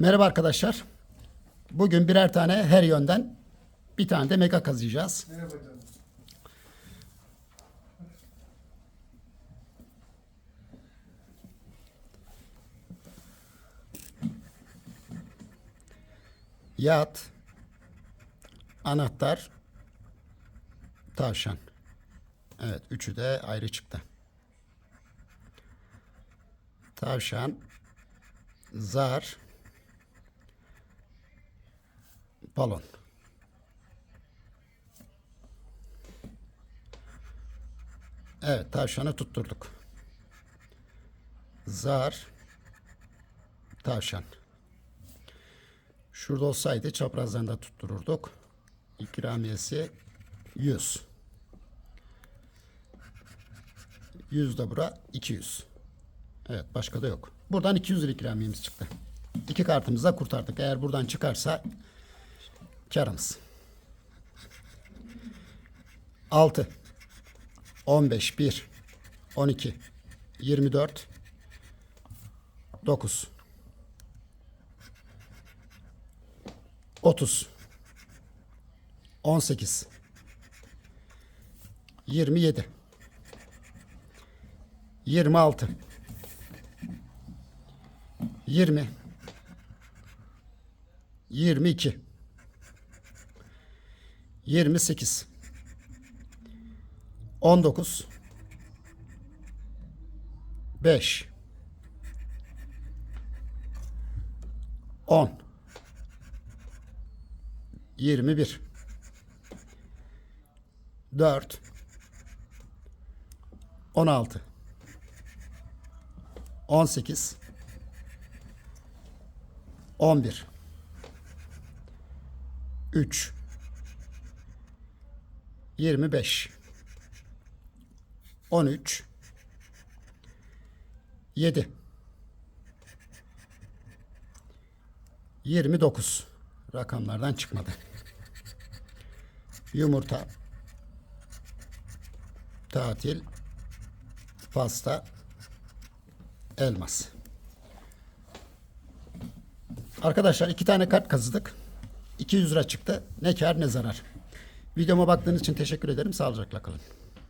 Merhaba arkadaşlar. Bugün birer tane her yönden bir tane de mega kazıyacağız. Merhaba canım. Yat, anahtar, tavşan. Evet, üçü de ayrı çıktı. Tavşan, zar, balon. Evet, tavşanı tutturduk. Zar, tavşan. Şurada olsaydı çaprazdan da tuttururduk. İkramiyesi 100. 100 de bura 200. Evet başka da yok. Buradan 200 lira ikramiyemiz çıktı. İki kartımızı da kurtardık. Eğer buradan çıkarsa karımız. 6 15 1 12 24 9 30 18 27 26 20 22 28 19 5 10 21 4 16 18 11 3 25 13 7 29 rakamlardan çıkmadı. Yumurta tatil pasta elmas. Arkadaşlar iki tane kart kazıdık. 200 lira çıktı. Ne kar ne zarar. Videoma baktığınız için teşekkür ederim. Sağlıcakla kalın.